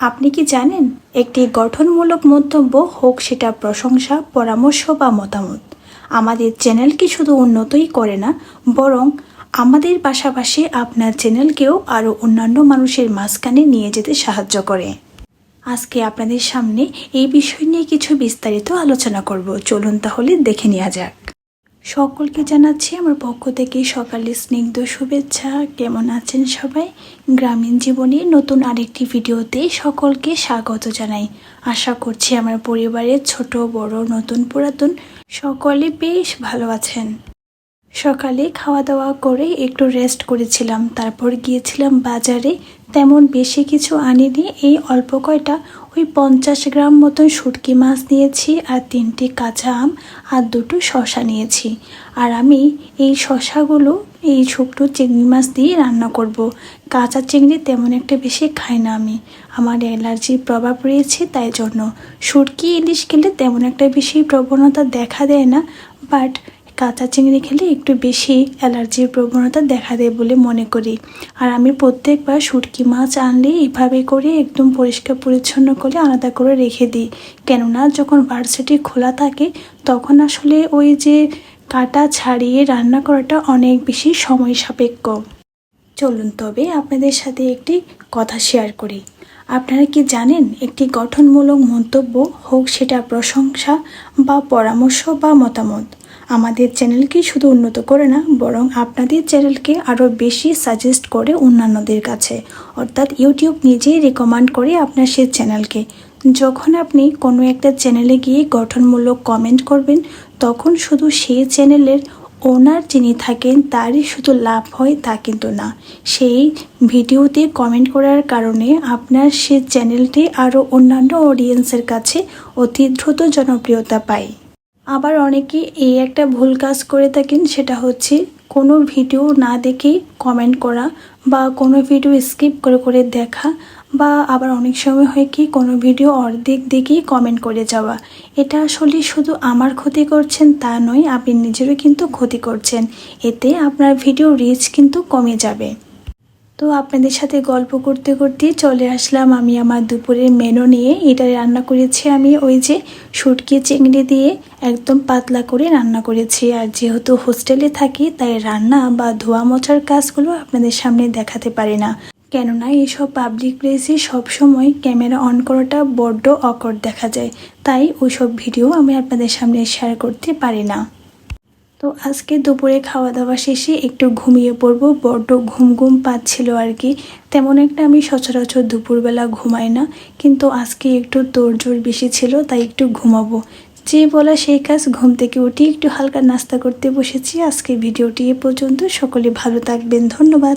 আপনি কি জানেন, একটি গঠনমূলক মন্তব্য হোক সেটা প্রশংসা, পরামর্শ বা মতামত। আমাদের চ্যানেলকে শুধু উন্নতই করে না, বরং আমাদের পাশাপাশি আপনার চ্যানেলকেও আরও অন্যান্য মানুষের মাঝখানে নিয়ে যেতে সাহায্য করে। আজকে আপনাদের সামনে এই বিষয় নিয়ে কিছু বিস্তারিত আলোচনা করব। চলুন তাহলে দেখে নেওয়া যাক। সকলকে জানাচ্ছি আমার পক্ষ থেকে সকালে স্নিগ্ধ শুভেচ্ছা। কেমন আছেন সবাই? গ্রামীণ জীবনে নতুন আরেকটি ভিডিওতে সকলকে স্বাগত জানাই। আশা করছি আমার পরিবারের ছোট, বড়, নতুন, পুরাতন সকলে বেশ ভালো আছেন। সকালে খাওয়া দাওয়া করে একটু রেস্ট করেছিলাম, তারপর গিয়েছিলাম বাজারে। তেমন বেশি কিছু আনিনি। এই অল্প কয়টা। ওই পঞ্চাশ গ্রাম মতন শুটকি মাছ নিয়েছি আর তিনটি কাঁচা আম আর দুটো শশা নিয়েছি। আর আমি এই শশাগুলো এই ছোট্ট চিংড়ি মাছ দিয়ে রান্না করব। কাঁচা চিংড়ি তেমন একটা বেশি খাই না আমি। আমার অ্যালার্জির প্রভাব রয়েছে তাই জন্য। শুটকি ইলিশ খেলে তেমন একটা বেশি প্রবণতা দেখা দেয় না, বাট কাঁচা চিংড়ি খেলে একটু বেশি অ্যালার্জির প্রবণতা দেখা দেয় বলে মনে করি। আর আমি প্রত্যেকবার শুটকি মাছ আনলে এইভাবে করে একদম পরিষ্কার পরিচ্ছন্ন করে আলাদা করে রেখে দিই। কেননা যখন ভার্সিটি খোলা থাকে, তখন আসলে ওই যে কাটা ছাড়িয়ে রান্না করাটা অনেক বেশি সময় সাপেক্ষ। চলুন তবে আপনাদের সাথে একটি কথা শেয়ার করি। আপনারা কি জানেন একটি গঠনমূলক মন্তব্য হোক সেটা প্রশংসা বা পরামর্শ বা মতামত? আমাদের চ্যানেলকে শুধু উন্নত করে না, বরং আপনাদের চ্যানেলকে আরও বেশি সাজেস্ট করে অন্যান্যদের কাছে। অর্থাৎ ইউটিউব নিজেই রেকমেন্ড করে আপনার সেই চ্যানেলকে। যখন আপনি কোনো একটা চ্যানেলে গিয়ে গঠনমূলক কমেন্ট করবেন, তখন শুধু সেই চ্যানেলের ওনার যিনি থাকেন, তারই শুধু লাভ হয় তা কিন্তু না। সেই ভিডিওতে কমেন্ট করার কারণে আপনার সে চ্যানেলটি আরও অন্যান্য অডিয়েন্সের কাছে অতি দ্রুত জনপ্রিয়তা পায়। আবার অনেকে এই একটা ভুল কাজ করে থাকেন, সেটা হচ্ছে কোনো ভিডিও না দেখেই কমেন্ট করা বা কোনো ভিডিও স্কিপ করে করে দেখা বা আবার অনেক সময় হয় কি কোনো ভিডিও অর্ধেক দেখেই কমেন্ট করে যাওয়া। এটা আসলে শুধু আমার ক্ষতি করছেন তা নয়, আপনি নিজেরও কিন্তু ক্ষতি করছেন। এতে আপনার ভিডিও রিচ কিন্তু কমে যাবে। তো আপনাদের সাথে গল্প করতে করতে চলে আসলাম আমি আমার দুপুরের মেনু নিয়ে। এটা রান্না করেছি আমি ওই যে শুটকি চিংড়ি দিয়ে একদম পাতলা করে রান্না করেছি। আর যেহেতু হোস্টেলে থাকি, তাই রান্না বা ধোয়া মোছার কাজগুলো আপনাদের সামনে দেখাতে পারি না। কেননা এইসব পাবলিক প্লেসে সবসময় ক্যামেরা অন করাটা বড্ড অকট দেখা যায়। তাই ওইসব ভিডিও আমি আপনাদের সামনে শেয়ার করতে পারি না। তো আজকে দুপুরে খাওয়া দাওয়া শেষে একটু ঘুমিয়ে পড়ব, বড্ড ঘুম ঘুম পাচ্ছিল আর কি। তেমন একটা আমি সচরাচর দুপুরবেলা ঘুমাই না, কিন্তু আজকে একটু তোড়জোড় বেশি ছিল, তাই একটু ঘুমাবো। যে বলা সেই কাজ, ঘুম থেকে উঠি একটু হালকা নাস্তা করতে বসেছি। আজকে ভিডিওটি এ পর্যন্ত। সকলে ভালো থাকবেন। ধন্যবাদ।